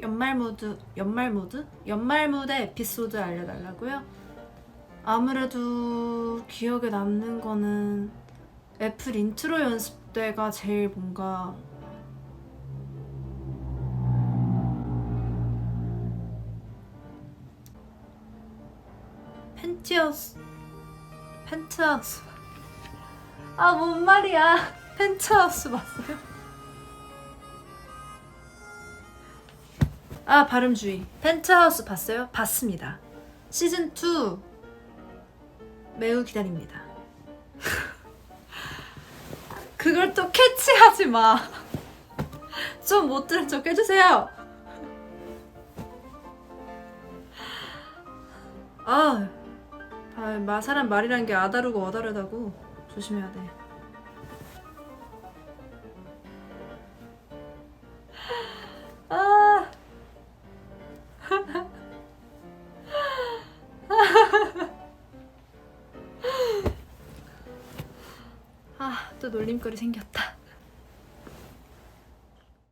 연말 모드 연말 모드 연말 무대 에피소드 알려달라고요? 아무래도 기억에 남는 거는 애플 인트로 연습 때가 제일 뭔가 펜티어스 펜트하우스 아 뭔 말이야 펜트하우스 봤어요? 아 발음 주의. 펜트하우스 봤어요? 봤습니다. 시즌 2 매우 기다립니다. 그걸 또 캐치하지 마 좀 못 들은 척 해주세요. 아, 아, 마 사람 말이란 게 아다르고 어다르다고 조심해야 돼. 아, 또 놀림거리 생겼다.